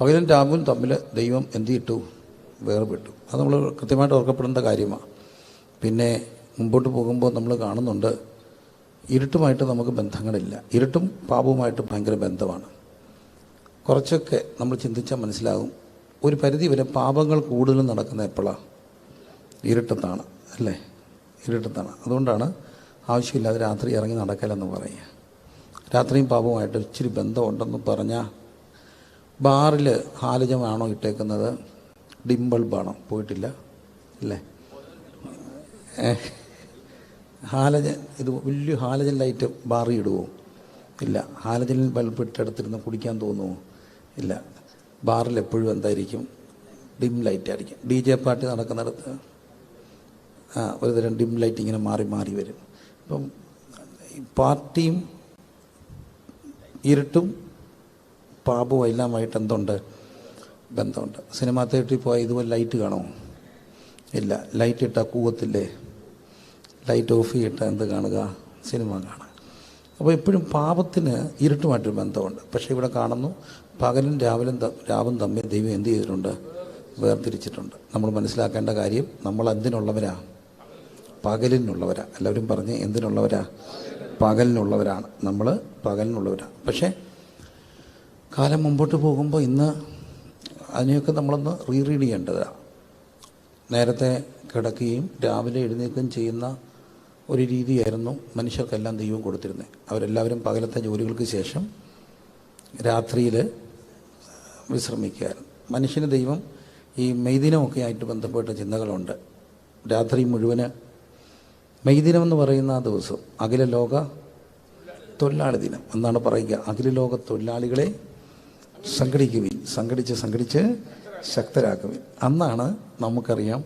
പകലും രാവും തമ്മിൽ ദൈവം എന്ത് വേർപെട്ടു. അത് നമ്മൾ കൃത്യമായിട്ട് ഓർക്കപ്പെടേണ്ട കാര്യമാണ് പിന്നെ മുമ്പോട്ട് പോകുമ്പോൾ നമ്മൾ കാണുന്നുണ്ട് ഇരുട്ടുമായിട്ട് നമുക്ക് ബന്ധങ്ങളില്ല. ഇരുട്ടും പാപവുമായിട്ട് ഭയങ്കര ബന്ധമാണ്. കുറച്ചൊക്കെ നമ്മൾ ചിന്തിച്ചാൽ മനസ്സിലാകും ഒരു പരിധി വരെ പാപങ്ങൾ കൂടുതലും നടക്കുന്ന എപ്പോഴാണ് ഇരുട്ടത്താണ് അല്ലേ? ഇരുട്ടത്താണ്. അതുകൊണ്ടാണ് ആവശ്യമില്ലാതെ രാത്രി ഇറങ്ങി നടക്കലെന്ന് പറയുക. രാത്രിയും പാപവുമായിട്ട് ഇച്ചിരി ബന്ധമുണ്ടെന്ന് പറഞ്ഞാൽ ബാറിൽ ഹാലജമാണോ ഇട്ടേക്കുന്നത്? ഡിം ബാണോ? പോയിട്ടില്ല അല്ലേ? ഹാലജൻ ഇത് വലിയ ഹാലജൻ ലൈറ്റ് ബാറി ഇടുവോ? ഇല്ല ഹാലജൻ ബൾബ് ഇട്ടെടുത്തിരുന്ന് കുടിക്കാൻ തോന്നുമോ ഇല്ല ബാറിൽ എപ്പോഴും എന്തായിരിക്കും? ഡിം ലൈറ്റ് ആയിരിക്കും. ഡി ജെ പാർട്ടി നടക്കുന്നിടത്ത് ആ ഒരു തരം ഡിം ലൈറ്റ് ഇങ്ങനെ മാറി മാറി വരും. ഇപ്പം ഈ പാർട്ടിയും ഇരുട്ടും പാപവും എല്ലാമായിട്ട് എന്തുണ്ട്? ബന്ധമുണ്ട്. സിനിമാ തിയേറ്ററിൽ പോയാൽ ഇതുപോലെ ലൈറ്റ് കാണുമോ ഇല്ല. ലൈറ്റ് ഇട്ടാൽ കൂവത്തില്ലേ? ലൈറ്റ് ഓഫ് ചെയ്തിട്ട് എന്ത് കാണുക? സിനിമ കാണുക. അപ്പോൾ എപ്പോഴും പാപത്തിന് ഇരുട്ടുമായിട്ടൊരു ബന്ധമുണ്ട്. പക്ഷേ ഇവിടെ കാണുന്നു പകലും രാവിലും രാവും തമ്മിൽ ദൈവം എന്ത് ചെയ്തിട്ടുണ്ട്? വേർതിരിച്ചിട്ടുണ്ട്. നമ്മൾ മനസ്സിലാക്കേണ്ട കാര്യം നമ്മൾ എന്തിനുള്ളവരാ? പകലിനുള്ളവരാ. എല്ലാവരും പറഞ്ഞ് എന്തിനുള്ളവരാ? പകലിനുള്ളവരാണ്. നമ്മൾ പകലിനുള്ളവരാണ് പക്ഷേ കാലം മുമ്പോട്ട് പോകുമ്പോൾ ഇന്ന് അതിനെയൊക്കെ നമ്മളൊന്ന് റീറീഡ് ചെയ്യേണ്ടതാണ് നേരത്തെ കിടക്കുകയും രാവിലെ എഴുന്നേൽക്കുകയും ചെയ്യുന്ന ഒരു രീതിയായിരുന്നു മനുഷ്യർക്കെല്ലാം ദൈവം കൊടുത്തിരുന്നത് അവരെല്ലാവരും പകലത്തെ ജോലികൾക്ക് ശേഷം രാത്രിയിൽ വിശ്രമിക്കുകയായിരുന്നു. മനുഷ്യന് ദൈവം ഈ മെയ്ദിനമൊക്കെ ആയിട്ട് ബന്ധപ്പെട്ട ചിന്തകളുണ്ട്. രാത്രി മുഴുവൻ മെയ്ദിനം എന്ന് പറയുന്ന ആ ദിവസം അഖില ലോക തൊഴിലാളി ദിനം എന്നാണ് പറയുക. അഖില ലോക തൊഴിലാളികളെ സംഘടിക്കുവിൻ സംഘടിച്ച് സംഘടിച്ച് ശക്തരാക്കുവിൻ. അന്നാണ് നമുക്കറിയാം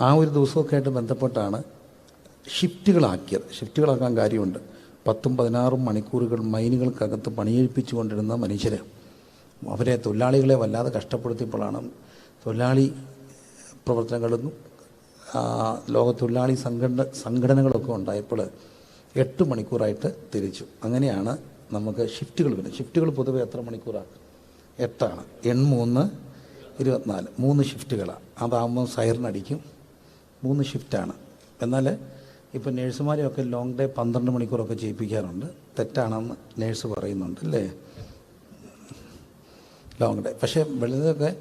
ആ ഒരു ദിവസമൊക്കെ ആയിട്ട് ബന്ധപ്പെട്ടാണ് ഷിഫ്റ്റുകളാക്കിയത്. ഷിഫ്റ്റുകളാക്കാൻ കാര്യമുണ്ട്. പത്തും പതിനാറും മണിക്കൂറുകൾ മൈനുകൾക്കകത്ത് പണിയേൽപ്പിച്ചു കൊണ്ടിരുന്ന മനുഷ്യർ അവരെ തൊഴിലാളികളെ വല്ലാതെ കഷ്ടപ്പെടുത്തിയപ്പോഴാണ് തൊഴിലാളി പ്രവർത്തനങ്ങളും ലോക തൊഴിലാളി സംഘടന സംഘടനകളൊക്കെ ഉണ്ടായപ്പോൾ എട്ട് മണിക്കൂറായിട്ട് തിരിച്ചു. അങ്ങനെയാണ് നമുക്ക് ഷിഫ്റ്റുകൾ വരുന്നത്. ഷിഫ്റ്റുകൾ പൊതുവെ എത്ര മണിക്കൂറാണ് എട്ടാണ്. എൺമൂന്ന് ഇരുപത്തിനാല്. മൂന്ന് ഷിഫ്റ്റുകളാണ് അതാകുമ്പോൾ സൈറിനടിക്കും മൂന്ന് ഷിഫ്റ്റാണ് എന്നാൽ ഇപ്പോൾ നേഴ്സുമാരെയൊക്കെ ലോങ് ഡേ പന്ത്രണ്ട് മണിക്കൂറൊക്കെ ചെയ്യിപ്പിക്കാറുണ്ട്. തെറ്റാണെന്ന് നേഴ്സ് പറയുന്നുണ്ട് അല്ലേ? ലോങ് ഡേ പക്ഷേ വെളുതൊക്കെ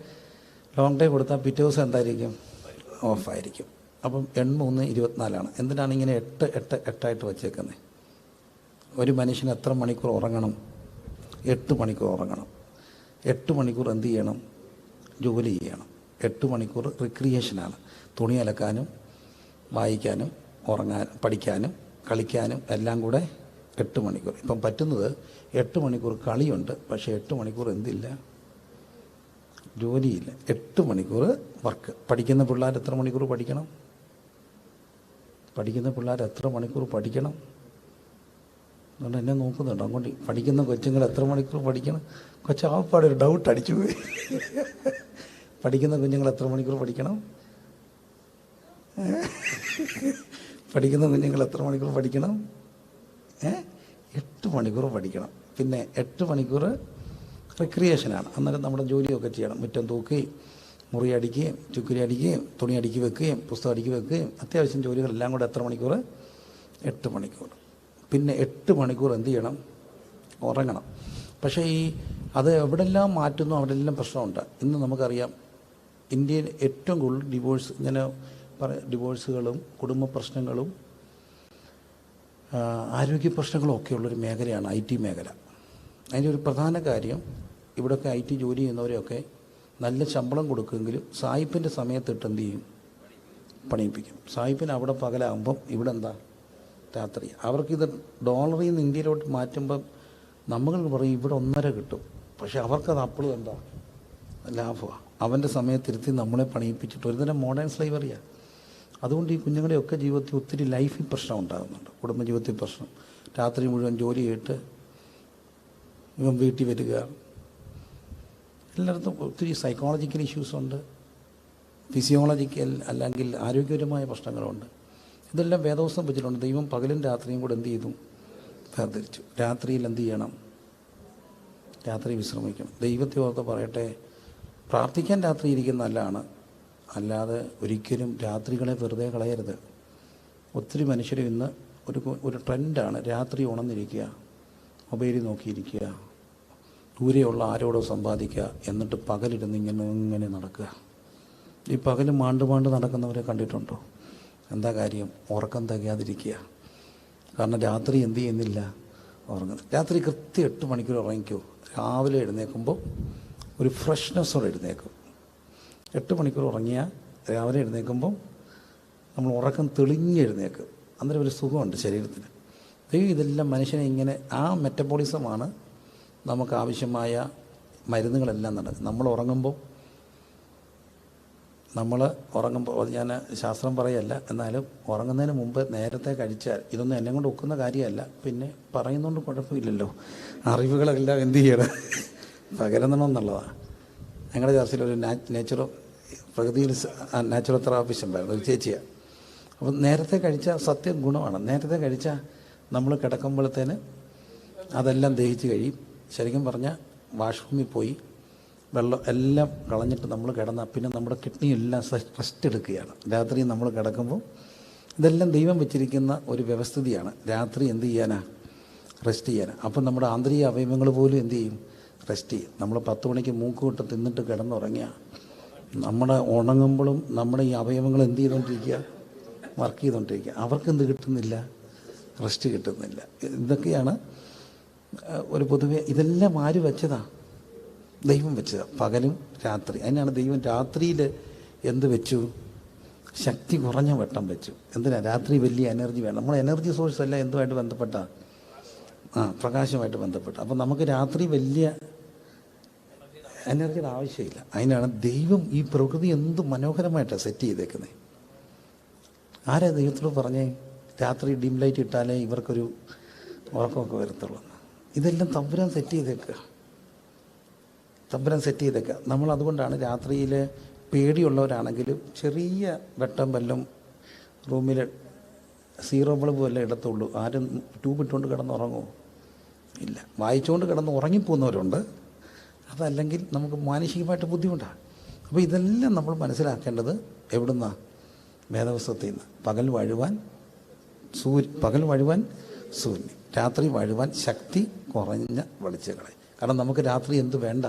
ലോങ് ഡേ കൊടുത്താൽ പിറ്റേ ദിവസം എന്തായിരിക്കും? ഓഫായിരിക്കും അപ്പം എൺമൂന്ന് ഇരുപത്തിനാലാണ്. എന്തിനാണ് ഇങ്ങനെ എട്ട് എട്ട് എട്ടായിട്ട് വച്ചേക്കുന്നത് ഒരു മനുഷ്യന് എത്ര മണിക്കൂർ ഉറങ്ങണം? എട്ട് മണിക്കൂർ ഉറങ്ങണം. എട്ട് മണിക്കൂർ എന്ത് ചെയ്യണം? ജോലി ചെയ്യണം. എട്ട് മണിക്കൂർ റിക്രിയേഷനാണ് തുണി അലക്കാനും വായിക്കാനും ഉറങ്ങാൻ പഠിക്കാനും കളിക്കാനും എല്ലാം കൂടെ എട്ട് മണിക്കൂർ. ഇപ്പം പറ്റുന്നത് എട്ട് മണിക്കൂർ കളിയുണ്ട് പക്ഷേ എട്ട് മണിക്കൂർ എന്തില്ല? ജോലിയില്ല. എട്ട് മണിക്കൂർ വർക്ക്. പഠിക്കുന്ന പിള്ളേർ എത്ര മണിക്കൂർ പഠിക്കണം? പഠിക്കുന്ന പിള്ളേർ എത്ര മണിക്കൂർ പഠിക്കണം? അതുകൊണ്ട് എന്നെ നോക്കുന്നുണ്ട്. അങ്ങോട്ട് പഠിക്കുന്ന കൊച്ചുങ്ങൾ എത്ര മണിക്കൂർ പഠിക്കണം? കൊച്ചാവപ്പാട് ഒരു ഡൗട്ട് അടിച്ചു പോയി. പഠിക്കുന്ന കുഞ്ഞുങ്ങൾ എത്ര മണിക്കൂർ പഠിക്കണം? പഠിക്കുന്ന കുഞ്ഞുങ്ങൾ എത്ര മണിക്കൂർ പഠിക്കണം? ഏ? എട്ട് മണിക്കൂർ പഠിക്കണം. പിന്നെ എട്ട് മണിക്കൂർ റിക്രിയേഷനാണ് അന്നേരം നമ്മുടെ ജോലിയൊക്കെ ചെയ്യണം. മുറ്റം തൂക്കുകയും മുറി അടിക്കുകയും ചുക്കുരി അടിക്കുകയും തുണി അടുക്കി വെക്കുകയും പുസ്തകം അടുക്കി വെക്കുകയും അത്യാവശ്യം ജോലികളെല്ലാം കൂടെ എത്ര മണിക്കൂർ? എട്ട് മണിക്കൂർ. പിന്നെ എട്ട് മണിക്കൂർ എന്ത് ചെയ്യണം? ഉറങ്ങണം. പക്ഷേ ഈ അത് എവിടെല്ലാം മാറ്റുന്നു അവിടെല്ലാം പ്രശ്നമുണ്ട്. ഇന്ന് നമുക്കറിയാം ഇന്ത്യയിൽ ഏറ്റവും കൂടുതൽ ഡിവോഴ്സ് ഇങ്ങനെ ഡിവോഴ്സുകളും കുടുംബ പ്രശ്നങ്ങളും ആരോഗ്യ പ്രശ്നങ്ങളും ഒക്കെ ഉള്ളൊരു മേഖലയാണ് ഐ ടി മേഖല. അതിന്റെ ഒരു പ്രധാന കാര്യം ഇവിടെയൊക്കെ ഐ ടി ജോലി ചെയ്യുന്നവരെയൊക്കെ നല്ല ശമ്പളം കൊടുക്കുമെങ്കിലും സായിപ്പിന്റെ സമയത്തിട്ട് എന്ത് ചെയ്യും? പണിയിപ്പിക്കും. സായിപ്പിന് അവിടെ പകലാകുമ്പം ഇവിടെ എന്താ രാത്രി. അവർക്കിത് ഡോളറിൽ നിന്ന് ഇന്ത്യയിലോട്ട് മാറ്റുമ്പം നമ്മൾ പറയും ഇവിടെ ഒന്നര കിട്ടും. പക്ഷെ അവർക്കത് അപ്പോഴും എന്താ? ലാഭമാണ് അവന്റെ സമയത്തിരുത്തി നമ്മളെ പണിയിപ്പിച്ചിട്ട് ഒരു തരം മോഡേൺ സ്ലൈവറിയാണ് അതുകൊണ്ട് ഈ കുഞ്ഞുങ്ങളുടെയൊക്കെ ജീവിതത്തിൽ ഒത്തിരി ലൈഫിൽ പ്രശ്നം ഉണ്ടാകുന്നുണ്ട്. കുടുംബജീവിതത്തിൽ പ്രശ്നം. രാത്രി മുഴുവൻ ജോലി ചെയ്തിട്ട് ഇവൻ വീട്ടിൽ വരിക. എല്ലായിടത്തും ഒത്തിരി സൈക്കോളജിക്കൽ ഇഷ്യൂസ് ഉണ്ട്. ഫിസിയോളജിക്കൽ അല്ലെങ്കിൽ ആരോഗ്യപരമായ പ്രശ്നങ്ങളുണ്ട്. ഇതെല്ലാം വേദോസം വെച്ചിട്ടുണ്ട്. ദൈവം പകലും രാത്രിയും കൂടെ എന്ത് ചെയ്തു? വേർതിരിച്ചു. രാത്രിയിൽ എന്ത് ചെയ്യണം? രാത്രി വിശ്രമിക്കണം. ദൈവത്തെ ഓർത്ത് പറയട്ടെ പ്രാർത്ഥിക്കാൻ രാത്രി ഇരിക്കുന്ന നല്ലതാണ്. അല്ലാതെ ഒരിക്കലും രാത്രികളെ വെറുതെ കളയരുത്. ഒത്തിരി മനുഷ്യർ ഇന്ന് ഒരു ഒരു ട്രെൻഡാണ്. രാത്രി ഉണർന്നിരിക്കുക മൊബൈലിൽ നോക്കിയിരിക്കുക ദൂരെയുള്ള ആരോടോ സമ്പാദിക്കുക എന്നിട്ട് പകലിരുന്ന് ഇങ്ങനെ ഇങ്ങനെ നടക്കുക. ഈ പകലും മാണ്ട് മാണ്ട് നടക്കുന്നവരെ കണ്ടിട്ടുണ്ടോ? എന്താ കാര്യം? ഉറക്കം തികയാതിരിക്കുക. കാരണം രാത്രി എന്ത് ചെയ്യുന്നില്ല? ഉറങ്ങുന്നു രാത്രി കൃത്യം എട്ട് മണിക്കൂർ ഉറങ്ങിക്കോ. രാവിലെ എഴുന്നേൽക്കുമ്പോൾ ഒരു ഫ്രഷ്നെസ്സോടെ എഴുന്നേക്കും എട്ട് മണിക്കൂർ ഉറങ്ങിയാൽ രാവിലെ എഴുന്നേൽക്കുമ്പോൾ നമ്മൾ ഉറക്കം തെളിഞ്ഞ് എഴുന്നേക്കും അന്നേരം ഒരു സുഖമുണ്ട് ശരീരത്തിന്. ദൈവം ഇതെല്ലാം മനുഷ്യനെ ഇങ്ങനെ ആ മെറ്റബോളിസമാണ് നമുക്ക് ആവശ്യമായ മരുന്നുകളെല്ലാം നടക്കുന്നത്. നമ്മൾ ഉറങ്ങുമ്പോൾ നമ്മൾ ഉറങ്ങുമ്പോൾ ഞാൻ ശാസ്ത്രം പറയല്ല എന്നാലും ഉറങ്ങുന്നതിന് മുമ്പ് നേരത്തെ കഴിച്ചാൽ ഇതൊന്നും എന്നെ കൊണ്ട് ഒക്കുന്ന കാര്യമല്ല. പിന്നെ പറയുന്നതുകൊണ്ട് കുഴപ്പമില്ലല്ലോ. അറിവുകളെല്ലാം എന്ത് ചെയ്യണം? പകരുന്നണമെന്നുള്ളതാണ് ഞങ്ങളുടെ ചർച്ചയിൽ ഒരു നേച്ചുറോ പ്രകൃതിയിൽ നാച്ചുറൽ തെറാപ്പിസ്റ്റ് ഉണ്ടായിരുന്നു ഒരു ചേച്ചിയാണ് അപ്പം നേരത്തെ കഴിച്ചാൽ സത്യം ഗുണമാണ്. നേരത്തെ കഴിച്ചാൽ നമ്മൾ കിടക്കുമ്പോഴത്തേന് അതെല്ലാം ദഹിച്ച് കഴിയും. ശരിക്കും പറഞ്ഞാൽ വാഷ്റൂമിൽ പോയി വെള്ളം എല്ലാം കളഞ്ഞിട്ട് നമ്മൾ കിടന്നാൽ പിന്നെ നമ്മുടെ കിഡ്നി എല്ലാം റെസ്റ്റ് എടുക്കുകയാണ്. രാത്രി നമ്മൾ കിടക്കുമ്പോൾ ഇതെല്ലാം ദൈവം വെച്ചിരിക്കുന്ന ഒരു വ്യവസ്ഥിതിയാണ്. രാത്രി എന്ത് ചെയ്യാനാ? റെസ്റ്റ് ചെയ്യാനാണ് അപ്പം നമ്മുടെ ആന്തരിക അവയവങ്ങൾ പോലും എന്ത് ചെയ്യും? റെസ്റ്റ് ചെയ്യും. നമ്മൾ പത്ത് മണിക്ക് മൂക്ക് വിട്ട് തിന്നിട്ട് കിടന്നുറങ്ങിയ. നമ്മുടെ ഉണങ്ങുമ്പോഴും നമ്മുടെ ഈ അവയവങ്ങൾ എന്ത് ചെയ്തുകൊണ്ടിരിക്കുക? വർക്ക് ചെയ്തുകൊണ്ടിരിക്കുക. അവർക്ക് എന്ത് കിട്ടുന്നില്ല? റെസ്റ്റ് കിട്ടുന്നില്ല. ഇതൊക്കെയാണ് ഒരു പൊതുവെ ഇതെല്ലാം ആര് വെച്ചതാ? ദൈവം വെച്ചത് പകലും രാത്രി. അതിനാണ് ദൈവം രാത്രിയിൽ എന്ത് വെച്ചു? ശക്തി കുറഞ്ഞ വട്ടം വെച്ചു. എന്തിനാ? രാത്രി വലിയ എനർജി വേണം. നമ്മൾ എനർജി സോഴ്സ് അല്ല എന്തുമായിട്ട് ബന്ധപ്പെട്ട? ആ പ്രകാശമായിട്ട് ബന്ധപ്പെട്ട. അപ്പം നമുക്ക് രാത്രി വലിയ എനർജിയുടെ ആവശ്യമില്ല. അതിനാണ് ദൈവം ഈ പ്രകൃതി എന്ത് മനോഹരമായിട്ടാണ് സെറ്റ് ചെയ്തേക്കുന്നത് ആരാ ദൈവത്തോട് പറഞ്ഞേ? രാത്രി ഡിം ലൈറ്റ് ഇട്ടാലേ ഇവർക്കൊരു ഉറക്കമൊക്കെ വരത്തുള്ളൂ ഇതെല്ലാം തമ്പുരാൻ സെറ്റ് ചെയ്തേക്കുക. തമ്പുരാൻ സെറ്റ് ചെയ്തേക്കുക നമ്മൾ അതുകൊണ്ടാണ് രാത്രിയിൽ പേടിയുള്ളവരാണെങ്കിലും ചെറിയ വെട്ടം വല്ലതും റൂമിൽ സീറോ ബൾബ് വല്ല ഇടത്തുള്ളൂ. ആരും ട്യൂബ് ഇട്ടുകൊണ്ട് കിടന്ന് ഉറങ്ങുമോ ഇല്ല. വായിച്ചുകൊണ്ട് കിടന്ന് ഉറങ്ങിപ്പോകുന്നവരുണ്ട്. അതല്ലെങ്കിൽ നമുക്ക് മാനസികമായിട്ട് ബുദ്ധിമുട്ടാണ് അപ്പോൾ ഇതെല്ലാം നമ്മൾ മനസ്സിലാക്കേണ്ടത് എവിടുന്നാണ് വേദവസ്തത്തിൽ നിന്ന് പകൽ വഴുവാൻ സൂര്യ പകൽ വഴുവാൻ സൂര്യൻ. രാത്രി വഴുവാൻ ശക്തി കുറഞ്ഞ വെളിച്ചങ്ങളെ. കാരണം നമുക്ക് രാത്രി എന്ത് വേണ്ട?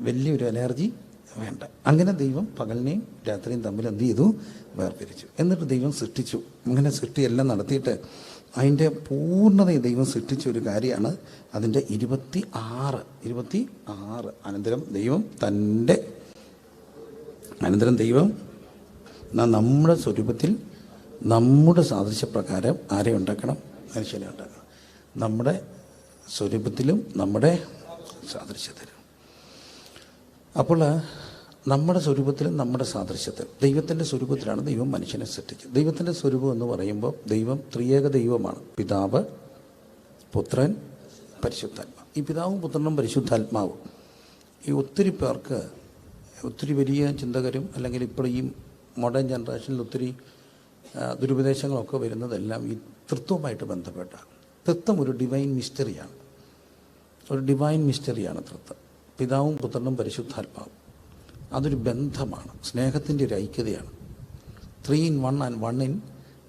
വലിയൊരു എനർജി വേണ്ട. അങ്ങനെ ദൈവം പകലിനെയും രാത്രിയും തമ്മിൽ എന്ത് ചെയ്തു? വേർപിരിച്ചു എന്നിട്ട് ദൈവം സൃഷ്ടിച്ചു. അങ്ങനെ സൃഷ്ടിയെല്ലാം നടത്തിയിട്ട് അതിന്റെ പൂർണതയെ ദൈവം സൃഷ്ടിച്ച ഒരു കാര്യമാണ് അതിന്റെ ഇരുപത്തി ആറ് ഇരുപത്തി ആറ് അനന്തരം ദൈവം തന്റെ അനന്തരം ദൈവം നമ്മുടെ സ്വരൂപത്തിൽ നമ്മുടെ സാദൃശ്യപ്രകാരം ആരെ ഉണ്ടാക്കണം? മനുഷ്യനെ ഉണ്ടാക്കണം. നമ്മുടെ സ്വരൂപത്തിലും നമ്മുടെ സാദൃശ്യത്തിലും. അപ്പോൾ നമ്മുടെ സ്വരൂപത്തിലും നമ്മുടെ സാദൃശ്യത്തിൽ. ദൈവത്തിന്റെ സ്വരൂപത്തിലാണ് ദൈവം മനുഷ്യനെ സൃഷ്ടിച്ചത്. ദൈവത്തിന്റെ സ്വരൂപം എന്ന് പറയുമ്പോൾ ദൈവം ത്രിയേക ദൈവമാണ്. പിതാവ് പുത്രൻ പരിശുദ്ധാത്മാവ്. ഈ പിതാവും പുത്രനും പരിശുദ്ധാത്മാവും. ഈ ഒത്തിരി പേർക്ക് ഒത്തിരി വലിയ ചിന്തകരും അല്ലെങ്കിൽ ഇപ്പോൾ ഈ മോഡേൺ ജനറേഷനിൽ ഒത്തിരി ദുരുപദേശങ്ങളൊക്കെ വരുന്നതെല്ലാം ഈ തൃത്വമായിട്ട് ബന്ധപ്പെട്ടാണ് തൃത്വം ഒരു ഡിവൈൻ മിസ്റ്ററിയാണ് ഒരു ഡിവൈൻ മിസ്റ്ററിയാണ് തൃത്വം. പിതാവും പുത്രനും പരിശുദ്ധാത്മാവും. അതൊരു ബന്ധമാണ് സ്നേഹത്തിന്റെ ഒരു ഐക്യതയാണ്. Three in one and one in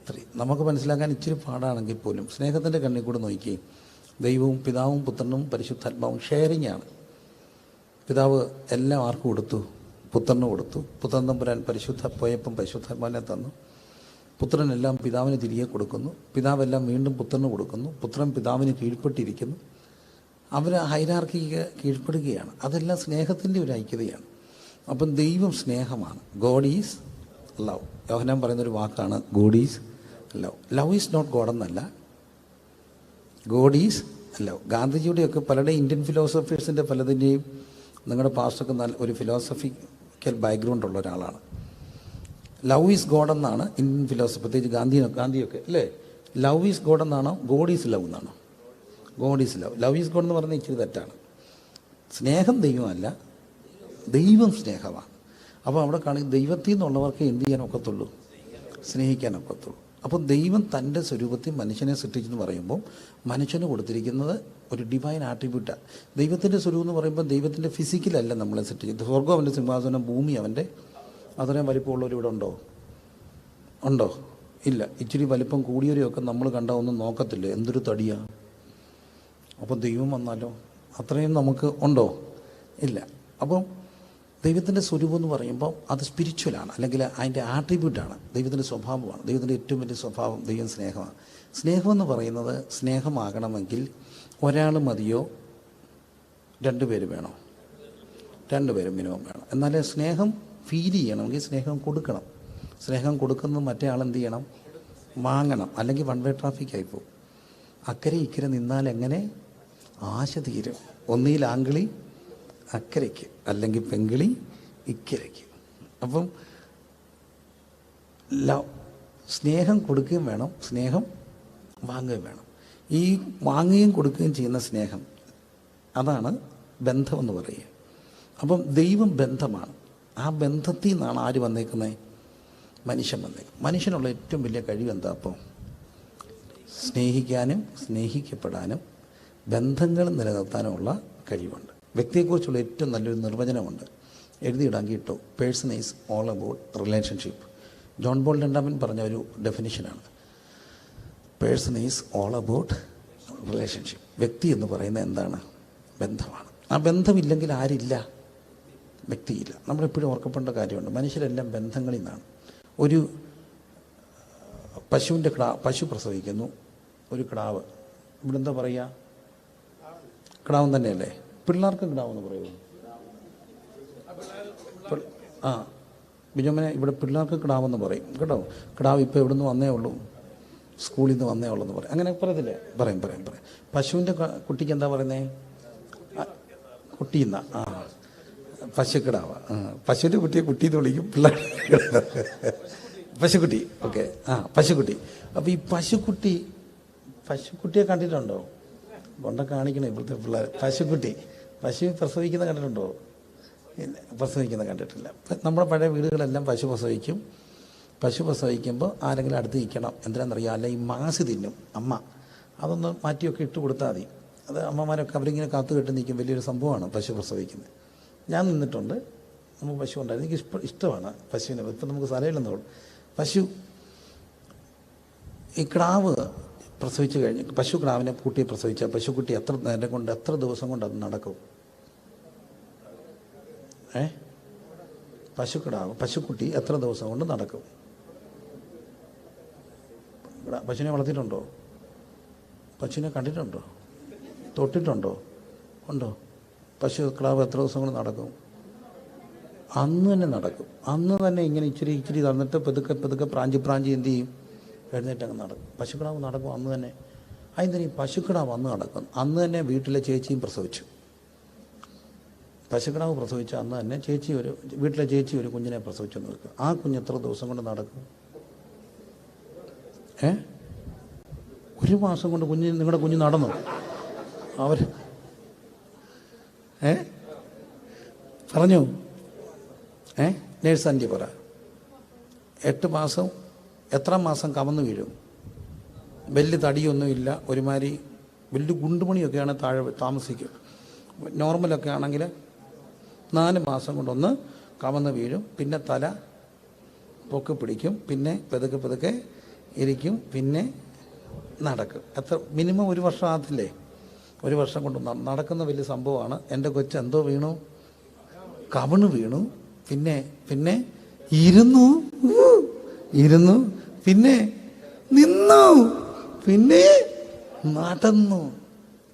three നമുക്ക് മനസ്സിലാക്കാൻ ഇച്ചിരി പാടാണെങ്കിൽ പോലും സ്നേഹത്തിന്റെ കണ്ണിൽ കൂടെ നോക്കി ദൈവവും പിതാവും പുത്രനും പരിശുദ്ധാത്മാവും ഷെയറിംഗ് ആണ്. പിതാവ് എല്ലാം ആർക്കും കൊടുത്തു? പുത്രന് കൊടുത്തു. പുത്രൻ തമ്പുരാൻ പരിശുദ്ധ പോയപ്പം പരിശുദ്ധാത്മാവിനെ തന്നു. പുത്രനെല്ലാം പിതാവിന് തിരികെ കൊടുക്കുന്നു. പിതാവെല്ലാം വീണ്ടും പുത്രന് കൊടുക്കുന്നു. പുത്രൻ പിതാവിന് കീഴ്പ്പെട്ടിരിക്കുന്നു. അവർ ഹൈരാർക്കിക്ക് കീഴ്പ്പെടുകയാണ്. അതെല്ലാം സ്നേഹത്തിന്റെ ഒരു ഐക്യതയാണ്. അപ്പം ദൈവം സ്നേഹമാണ്. ഗോഡ് ഈസ് ലവ് യോഹനാൻ പറയുന്നൊരു വാക്കാണ് God is love love is not God എന്നല്ല. ഗോഡ് ഈസ് ലവ് ഗാന്ധിജിയുടെയൊക്കെ പലരുടെ ഇന്ത്യൻ ഫിലോസഫേഴ്സിന്റെ പലതിന്റെയും നിങ്ങളുടെ പാസ്റ്റൊക്കെ നല്ല ഒരു ഫിലോസഫിക്കൽ ബാക്ക്ഗ്രൗണ്ട് ഉള്ള ഒരാളാണ്. ലവ് ഈസ് ഗോഡ് എന്നാണ് ഇന്ത്യൻ ഫിലോസഫി പ്രത്യേകിച്ച് ഗാന്ധി ഗാന്ധിയൊക്കെ അല്ലേ? ലവ് ഈസ് ഗോഡ് എന്നാണോ? ഗോഡ് ഈസ് ലവ് എന്നാണോ? God is love love is God എന്ന് പറഞ്ഞാൽ ഇച്ചിരി തെറ്റാണ്. സ്നേഹം ദൈവമല്ല. ദൈവം സ്നേഹമാണ്. അപ്പോൾ അവിടെ കാണി ദൈവത്തിൽ നിന്നുള്ളവർക്ക് എന്ത് ചെയ്യാൻ ഒക്കത്തുള്ളൂ? സ്നേഹിക്കാൻ ഒക്കത്തുള്ളൂ. അപ്പോൾ ദൈവം തന്റെ സ്വരൂപത്തിൽ മനുഷ്യനെ സൃഷ്ടിച്ചെന്ന് പറയുമ്പോൾ മനുഷ്യന് കൊടുത്തിരിക്കുന്നത് ഒരു ഡിവൈൻ ആട്രിബ്യൂട്ടാണ് ദൈവത്തിന്റെ സ്വരൂപം എന്ന് പറയുമ്പോൾ ദൈവത്തിന്റെ ഫിസിക്കലല്ല നമ്മളെ സൃഷ്ടിച്ചത്. സ്വർഗം അവന്റെ സിംഹാസനം ഭൂമി അവന്റെ അത്രയും വലിപ്പമുള്ളവർ ഇവിടെ ഉണ്ടോ? ഉണ്ടോ? ഇല്ല. ഇച്ചിരി വലിപ്പം കൂടിയവരെയൊക്കെ നമ്മൾ കണ്ട ഒന്നും നോക്കത്തില്ല? എന്തൊരു തടിയാണ് അപ്പോൾ ദൈവം വന്നാലോ? അത്രയും നമുക്ക് ഉണ്ടോ? ഇല്ല. അപ്പം ദൈവത്തിന്റെ സ്വരൂപം എന്ന് പറയുമ്പോൾ അത് സ്പിരിച്വലാണ് അല്ലെങ്കിൽ അതിന്റെ ആട്രിബ്യൂട്ടാണ് ദൈവത്തിന്റെ സ്വഭാവമാണ്. ദൈവത്തിന്റെ ഏറ്റവും വലിയ സ്വഭാവം ദൈവം സ്നേഹമാണ്. സ്നേഹമെന്ന് പറയുന്നത് സ്നേഹമാകണമെങ്കിൽ ഒരാൾ മതിയോ? രണ്ട് പേര് വേണോ? രണ്ട് പേരും മിനിമം വേണം. എന്നാലേ സ്നേഹം ഫീൽ ചെയ്യണമെങ്കിൽ സ്നേഹം കൊടുക്കണം. സ്നേഹം കൊടുക്കുന്നത് മറ്റേ ആൾ എന്ത് ചെയ്യണം? വാങ്ങണം. അല്ലെങ്കിൽ വൺ വേ ട്രാഫിക്കായി പോകും. അക്കരെ ഇക്കരെ നിന്നാൽ എങ്ങനെ ആശ തീരും. ഒന്നിയിൽ ആങ്കിളി അക്കരയ്ക്ക് അല്ലെങ്കിൽ പെങ്കിളി ഇക്കരയ്ക്ക്. അപ്പം ലവ് സ്നേഹം കൊടുക്കുകയും വേണം സ്നേഹം വാങ്ങുകയും വേണം. ഈ വാങ്ങുകയും കൊടുക്കുകയും ചെയ്യുന്ന സ്നേഹം അതാണ് ബന്ധമെന്ന് പറയുക. അപ്പം ദൈവം ബന്ധമാണ്. ആ ബന്ധത്തിൽ നിന്നാണ് ആര് വന്നേക്കുന്നത് മനുഷ്യൻ വന്നേക്കുന്നത് മനുഷ്യനുള്ള ഏറ്റവും വലിയ കഴിവ് എന്താ അപ്പോൾ സ്നേഹിക്കാനും സ്നേഹിക്കപ്പെടാനും ബന്ധങ്ങൾ നിലനിർത്താനുള്ള കഴിവുണ്ട്. വ്യക്തിയെക്കുറിച്ചുള്ള ഏറ്റവും നല്ലൊരു നിർവചനമുണ്ട്. എഴുതിയിടാൻ കിട്ടോ person is all about relationship John Paul രണ്ടാമൻ പറഞ്ഞ ഒരു ഡെഫിനിഷനാണ് person is all about relationship വ്യക്തി എന്ന് പറയുന്നത് എന്താണ്? ബന്ധമാണ്. ആ ബന്ധമില്ലെങ്കിൽ ആരില്ല? വ്യക്തിയില്ല. നമ്മളെപ്പോഴും ഓർക്കപ്പെടേണ്ട കാര്യമുണ്ട്. മനുഷ്യരെല്ലാം ബന്ധങ്ങളിൽ നിന്നാണ്. ഒരു പശുവിന്റെ കിടാ പശു പ്രസവിക്കുന്നു. ഒരു കിടാവ്. ഇവിടെ എന്താ പറയുക? കിടാവൻ തന്നെയല്ലേ? പിള്ളേർക്ക് കിടാവെന്ന് പറയുമോ? ആ ബിജോമനെ ഇവിടെ പിള്ളേർക്ക് കിടാവെന്ന് പറയും. കേട്ടോ? കിടാവ് ഇപ്പോൾ ഇവിടെ നിന്ന് വന്നേ ഉള്ളൂ. സ്കൂളിൽ നിന്ന് വന്നേ ഉള്ളൂ എന്ന് പറയും. അങ്ങനെ പറയത്തില്ലേ? പറയും പറയും പറയും. പശുവിന്റെ കുട്ടിക്ക് എന്താ പറയുന്നത് കുട്ടിന്ന ആ പശുക്കിടാവ്. പശുവിന്റെ കുട്ടിയെ കുട്ടി എന്ന് വിളിക്കും. പിള്ളേർ പശുക്കുട്ടി. ഓക്കെ. ആ പശുക്കുട്ടി. അപ്പോൾ ഈ പശുക്കുട്ടി പശുക്കുട്ടിയെ കണ്ടിട്ടുണ്ടോ? കൊണ്ട കാണിക്കണം ഇപ്പോഴത്തെ പിള്ളേർ പശുക്കുട്ടി. പശു പ്രസവിക്കുന്ന കണ്ടിട്ടുണ്ടോ? പ്രസവിക്കുന്ന കണ്ടിട്ടില്ല. നമ്മുടെ പഴയ വീടുകളെല്ലാം പശു പ്രസവിക്കും. പശു പ്രസവിക്കുമ്പോൾ ആരെങ്കിലും അടുത്ത് നിൽക്കണം. എന്തിനാണെന്നറിയാം? അല്ല ഈ മാസ് തിന്നും. അമ്മ. അതൊന്ന് മാറ്റിയൊക്കെ ഇട്ട് കൊടുത്താൽ മതി. അത് അമ്മമാരൊക്കെ അവരിങ്ങനെ കാത്തു കെട്ടി നിൽക്കും. വലിയൊരു സംഭവമാണ് പശു പ്രസവിക്കുന്നത്. ഞാൻ നിന്നിട്ടുണ്ട്. നമുക്ക് പശു ഉണ്ടായിരുന്നു. എനിക്ക് ഇഷ്ട ഇഷ്ടമാണ് പശുവിനെ. ഇപ്പം നമുക്ക് സ്ഥലമില്ലെന്നുള്ളൂ പശു ഈ കിടാവ് പ്രസവിച്ച് കഴിഞ്ഞ് പശു കിടാവിനെ കുട്ടിയെ പ്രസവിച്ച പശുക്കുട്ടി എത്ര നേരം കൊണ്ട് എത്ര ദിവസം കൊണ്ട് അത് നടക്കും? ഏ? പശുക്കിടാവ് പശുക്കുട്ടി എത്ര ദിവസം കൊണ്ട് നടക്കും? പശുവിനെ വളർത്തിയിട്ടുണ്ടോ? പശുവിനെ കണ്ടിട്ടുണ്ടോ? തൊട്ടിട്ടുണ്ടോ? ഉണ്ടോ? പശു കിടാവ് എത്ര ദിവസം കൊണ്ട് നടക്കും? അന്ന് തന്നെ നടക്കും. അന്ന് തന്നെ ഇങ്ങനെ ഇച്ചിരി ഇച്ചിരി തന്നിട്ട് പതുക്കെ പതുക്കെ പ്രാഞ്ചി പ്രാഞ്ചി എന്ത് ചെയ്യും? എഴുന്നേറ്റ് അങ്ങ് നടക്കും. പശുക്കിടാവ് നടക്കും അന്ന് തന്നെ അതിന് ഈ പശുക്കിടാവ് അന്ന് നടക്കും. അന്ന് തന്നെ വീട്ടിലെ ചേച്ചിയും പ്രസവിച്ചു. പശുക്കിടാവ് പ്രസവിച്ച അന്ന് തന്നെ ചേച്ചി ഒരു വീട്ടിലെ ചേച്ചി ഒരു കുഞ്ഞിനെ പ്രസവിച്ചു നോക്കുക ആ കുഞ്ഞ് എത്ര ദിവസം കൊണ്ട് നടക്കും? ഏ? ഒരു മാസം കൊണ്ട് കുഞ്ഞ് നിങ്ങളുടെ കുഞ്ഞ് നടന്നു? അവർ ഏ? പറഞ്ഞു? ഏ? നേഴ്സ് ആന്റി പറ. എട്ട് മാസം എത്ര മാസം കവന്നു വീഴും? വലിയ തടിയൊന്നുമില്ല ഒരുമാതിരി വലിയ ഗുണ്ടുമണിയൊക്കെയാണ് താഴെ താമസിക്കുക നോർമലൊക്കെ ആണെങ്കിൽ നാല് മാസം കൊണ്ടൊന്ന് കമന്ന് വീഴും. പിന്നെ തല പൊക്കി പിടിക്കും പിന്നെ പതുക്കെ പതുക്കെ ഇരിക്കും പിന്നെ നടക്കും. എത്ര മിനിമം ഒരു വർഷം ആകത്തില്ലേ? ഒരു വർഷം കൊണ്ട് നടക്കുന്ന വലിയ സംഭവമാണ്. എന്റെ കൊച്ച് എന്തോ വീണു? കവണ് വീണു. പിന്നെ പിന്നെ ഇരുന്നു. ഇരുന്നു പിന്നെ നിന്നു പിന്നെ നടന്നു.